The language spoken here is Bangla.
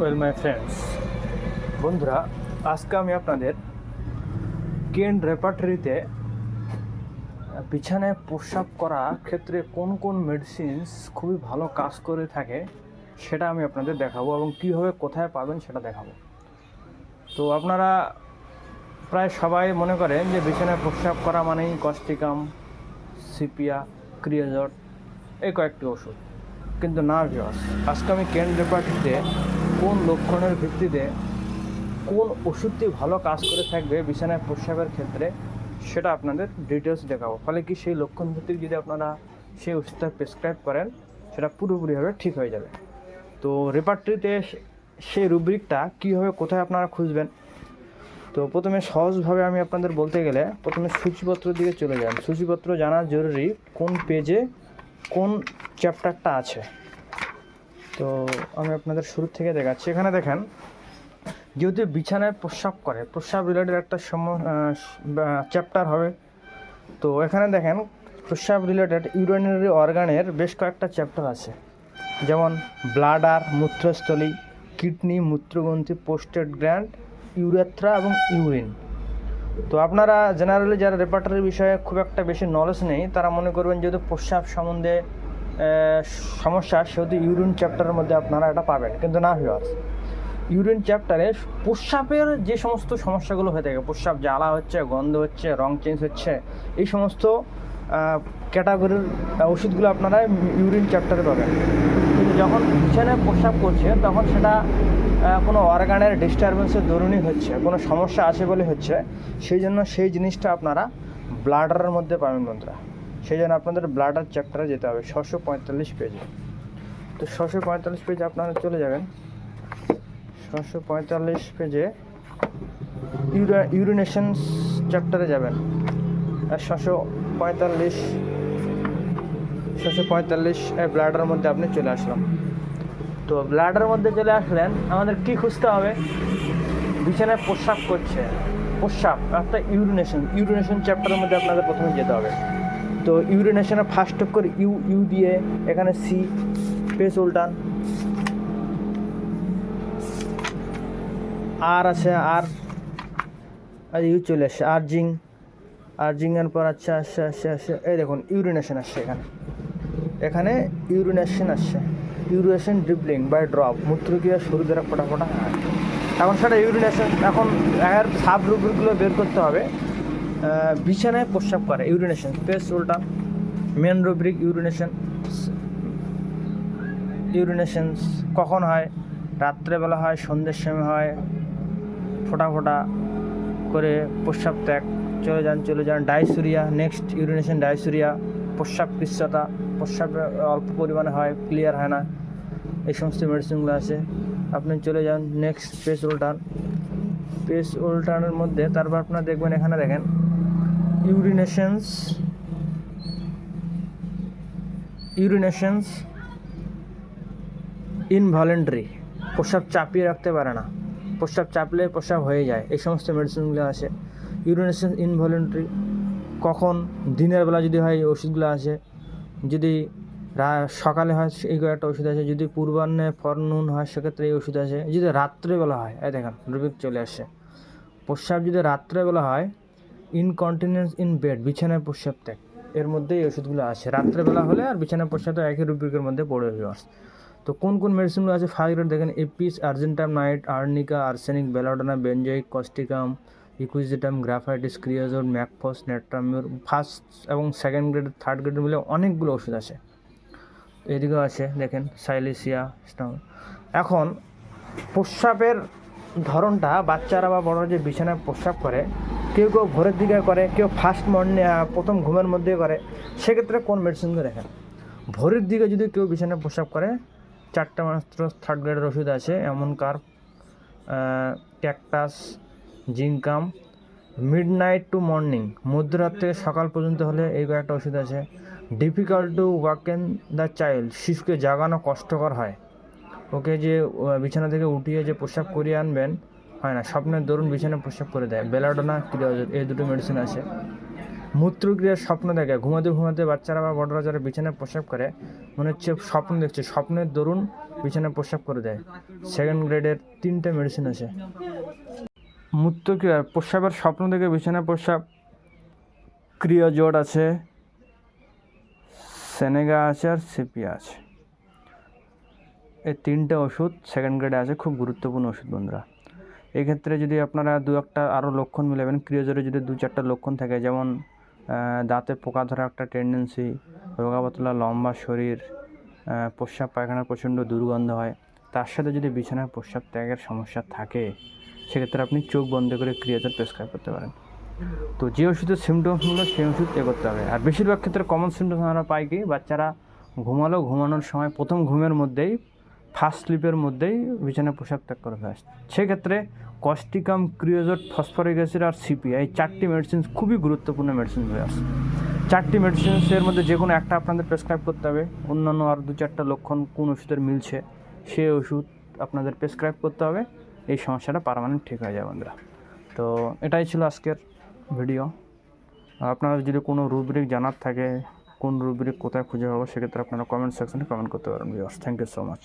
ওয়েল মাই ফ্রেন্ডস বন্ধুরা, আজকে আমি আপনাদের কেন রেপার্টরিতে বিছানায় প্রস্রাব করা ক্ষেত্রে কোন কোন মেডিসিনস খুবই ভালো কাজ করে থাকে সেটা আমি আপনাদের দেখাবো এবং কীভাবে কোথায় পাবেন সেটা দেখাবো। তো আপনারা প্রায় সবাই মনে করেন যে বিছানায় প্রস্রাব করা মানেই কস্টিকাম সিপিয়া, ক্রিয়াজট, এই কয়েকটি ওষুধ। কিন্তু না ভিওস আজকে আমি কেন রেপার্টিতে কোন লক্ষণের ভিত্তিতে কোন ওষুধটি ভালো কাজ করে থাকবে বিছানায় প্রস্রাবের ক্ষেত্রে, সেটা আপনাদের ডিটেলস দেখাবো। ফলে কি সেই লক্ষণ ভিত্তিক যদি আপনারা সেই ওষুধটা প্রেসক্রাইব করেন, সেটা পুরোপুরিভাবে ঠিক হয়ে যাবে। তো রেপার্টরিতে সেই রুব্রিকটা কীভাবে কোথায় আপনারা খুঁজবেন? তো প্রথমে সহজভাবে আমি আপনাদের বলতে গেলে প্রথমে সূচিপত্র দিকে চলে যান। সূচিপত্র জানা জরুরি কোন পেজে কোন চ্যাপ্টারটা আছে। তো আমি আপনাদের শুরু থেকে দেখাচ্ছি। এখানে দেখেন, যেহেতু বিছানায় প্রস্রাব করে, প্রস্রাব রিলেটেড একটা সম চ্যাপ্টার হবে। তো এখানে দেখেন, প্রস্রাব রিলেটেড ইউরিনারি অর্গানের বেশ কয়েকটা চ্যাপ্টার আছে। যেমন ব্লাডার মূত্রস্থলী কিডনি মূত্রগ্রন্থি পোস্টেড গ্র্যান্ড ইউরেথ্রা এবং ইউরিন তো আপনারা জেনারেলি যারা রেপার্টারির বিষয়ে খুব একটা বেশি নলেজ নেই, তারা মনে করবেন যেহেতু প্রস্রাব সম্বন্ধে সমস্যা, সেহেতু ইউরিন চ্যাপ্টারের মধ্যে আপনারা এটা পাবেন। কিন্তু না ভিওয়ার্স ইউরিন চ্যাপ্টারে প্রস্রাবের যে সমস্ত সমস্যাগুলো হয়ে থাকে প্রস্রাব জ্বালা হচ্ছে, গন্ধ হচ্ছে, রং চেঞ্জ হচ্ছে, এই সমস্ত ক্যাটাগরির ওষুধগুলো আপনারা ইউরিন চ্যাপ্টারে পাবেন। কিন্তু যখন বিছানায় প্রস্রাব করছে তখন সেটা কোনো অর্গানের ডিস্টারবেন্সের দরুনই হচ্ছে, কোনো সমস্যা আছে বলে হচ্ছে। সেই জন্য সেই জিনিসটা আপনারা ব্লাডারের মধ্যে পাবেন বন্ধুরা। সেই জন্য আপনাদের ব্লাডার চ্যাপ্টারে যেতে হবে, ছশো পঁয়তাল্লিশ পেজে তো ছশো পঁয়তাল্লিশ পেজে আপনারা চলে যাবেন। ছশো পঁয়তাল্লিশ পেজে ইউরা ইউরিনেশন চ্যাপ্টারে যাবেন। আর ছশো পঁয়তাল্লিশ ছশো পঁয়তাল্লিশ ব্লাডার মধ্যে আপনি চলে আসলাম। তো ব্লাডার মধ্যে চলে আসলেন, আমাদের কি খুঁজতে হবে? বিছানায় প্রস্রাব করছে। প্রস্রাব একটা ইউরিনেশন ইউরিনেশন চ্যাপ্টারের মধ্যে আপনাদের প্রথমে যেতে হবে। তো ইউরিনেশনে ফার্স্ট করে ইউ ইউ দিয়ে এখানে সি পেস উল্টান। আর আছে আর আর ইউ চলে আসছে আর্জিং আর্জিংয়ের পর আচ্ছা আসছে আসছে আসছে এই দেখুন ইউরিনেশন আসছে এখানে। এখানে ইউরিনেশন আসছে ইউরিনেশন ড্রিপলিং বাই ড্রপ মূত্রক্রিয়া শুরু দ্বারা ফোটা ফোটা এখন সেটা ইউরিনেশন এখন এর সাব রুব্রিকগুলো বের করতে হবে। বিছানায় প্রস্রাব করে ইউরিনেশন পেস উল্টা মেন রুব্রিক ইউরিনেশন ইউরিনেশন কখন হয়? রাত্রেবেলা হয়, সন্ধ্যের সময় হয়, ফোটা ফোটা করে প্রস্রাব ত্যাগ, চলে যান চলে যান ডাইসুরিয়া নেক্সট ইউরিনেশন ডাইসুরিয়া প্রস্রাব কৃষ্ণতা প্রস্রাব অল্প পরিমাণে হয় ক্লিয়ার হয় না, এই সমস্ত মেডিসিনগুলো আছে, আপনি চলে যান নেক্সট পেস উল্টান। পেস উল্টানের মধ্যে, তারপর আপনারা দেখবেন এখানে দেখেন, ইউরিনেশনস ইউরিনেশনস ইনভলেন্টারি, প্রস্রাব চাপিয়ে রাখতে পারে না। প্রস্রাব চাপলে প্রস্রাব হয়ে যায়, এই সমস্ত মেডিসিনগুলো আছে ইউরিনেশন ইনভলেন্টারি, কখন? দিনের বেলা যদি হয় ওষুধগুলো আছে যদি সকালে হয় এই একটা ওষুধ আছে যদি পূর্বাহ্নে ফরনুন হয়, সেক্ষেত্রে এই ওষুধ আছে যদি রাত্রেবেলা হয়, এই দেখেন, রুবিক চলে আসে। প্রস্রাব যদি রাত্রেবেলা হয় ইনকন্টিনেন্স ইন বেড বিছানায় প্রস্রাব ত্যাগ, এর মধ্যে এই ওষুধগুলো আছে রাত্রেবেলা হলে আর বিছানায় প্রস্রাব একই রুব্রিকের মধ্যে পড়ে ভিউয়ার্স তো কোন কোন মেডিসিনগুলো আছে? ফাইভ দেখেন, apis argentum nit arnica arsenic belladonna benzoic causticum equisetum graphites kreosote mag phos natrum mur first এবং সেকেন্ড গ্রেড থার্ড গ্রেড মিলে অনেকগুলো ওষুধ আছে এদিকেও আছে, দেখেন, সাইলেসিয়া এখন, প্রস্রাবের ধরনটা বাচ্চারা বা বড়রা যে বিছানায় প্রস্রাব করে, কেউ কেউ ভোরের দিকে করে, কেউ ফার্স্ট মর্নিং প্রথম ঘুমের মধ্যে করে, সেক্ষেত্রে কোন মেডিসিনগুলো দেখেন? ভোরের দিকে যদি কেউ বিছানায় প্রস্রাব করে, চারটা মাত্র থার্ড গ্রেডের ওষুধ আছে, এমন কার cactus zincum midnight to morning মধ্যরাত থেকে সকাল পর্যন্ত হলে এই কয়েকটা ওষুধ আছে। Difficult to wake in the child শিশুকে জাগানো কষ্টকর হয়। ওকে যে বিছানা থেকে উঠিয়ে যে প্রস্রাব করিয়ে আনবেন, হয় না, স্বপ্নের দরুন বিছানা প্রস্রাব করে দেয়। বেলাডোনা ক্রিয়াজোর এই দুটো মেডিসিন আছে। মূত্রক্রিয়ার স্বপ্ন দেখে, ঘুমাতে ঘুমাতে বাচ্চারা বা বড়রা যারা বিছানায় প্রস্রাব করে, মনে হচ্ছে স্বপ্ন দেখছে, স্বপ্নের দরুন বিছানায় প্রস্রাব করে দেয়। সেকেন্ড গ্রেডের তিনটে মেডিসিন আছে। মূত্র কি প্রস্রাবের স্বপ্ন দেখে বিছানায় প্রস্রাব ক্রিয়াজোট আছে। সেনেগা আছে আর সিপিয়া আছে। এই তিনটে ওষুধ সেকেন্ড গ্রেডে আছে, খুব গুরুত্বপূর্ণ ওষুধ বন্ধুরা। এক্ষেত্রে যদি আপনারা দু একটা আরও লক্ষণ মিলাবেন ক্রিয়াজোরে যদি দু চারটা লক্ষণ থাকে, যেমন দাঁতে পোকা ধরা একটা টেন্ডেন্সি রোগা পাতলা লম্বা শরীর প্রস্রাব পায়খানার প্রচণ্ড দুর্গন্ধ হয়, তার সাথে যদি বিছানায় প্রস্রাব ত্যাগের সমস্যা থাকে, সেক্ষেত্রে আপনি চোখ বন্ধ করে ক্রিয়াজোর প্রেসক্রাইব করতে পারেন। তো যে ওষুধের সিমটমসগুলো সেই ওষুধ এ করতে হবে। আর বেশিরভাগ ক্ষেত্রে কমন সিমটমস আমরা পাই কি, বাচ্চারা ঘুমালো ঘুমানোর সময় প্রথম ঘুমের মধ্যেই ফার্স্ট স্লিপের মধ্যেই বিছানায় পোশাক ত্যাগ করে ফেলে। সেক্ষেত্রে কস্টিকাম ক্রিওজোট ফসফরিক অ্যাসিড আর সিপি এই চারটি মেডিসিন খুবই গুরুত্বপূর্ণ মেডিসিন হয়ে আসে চারটি মেডিসিনসের মধ্যে যে কোনো একটা আপনাদের প্রেসক্রাইব করতে হবে। অন্যান্য আর দু চারটা লক্ষণ কোন ওষুধের মিলছে সেই ওষুধ আপনাদের প্রেসক্রাইব করতে হবে। এই সমস্যাটা পারমানেন্ট ঠিক হয়ে যায় বন্ধুরা। তো এটাই ছিল আজকের ভিডিও। আপনারা যদি কোনো রুব্রিক জানার থাকে, কোন রুব্রিক কোথায় খুঁজে পাবো, সেক্ষেত্রে আপনারা কমেন্ট সেকশনে কমেন্ট করতে পারেন viewers thank you so much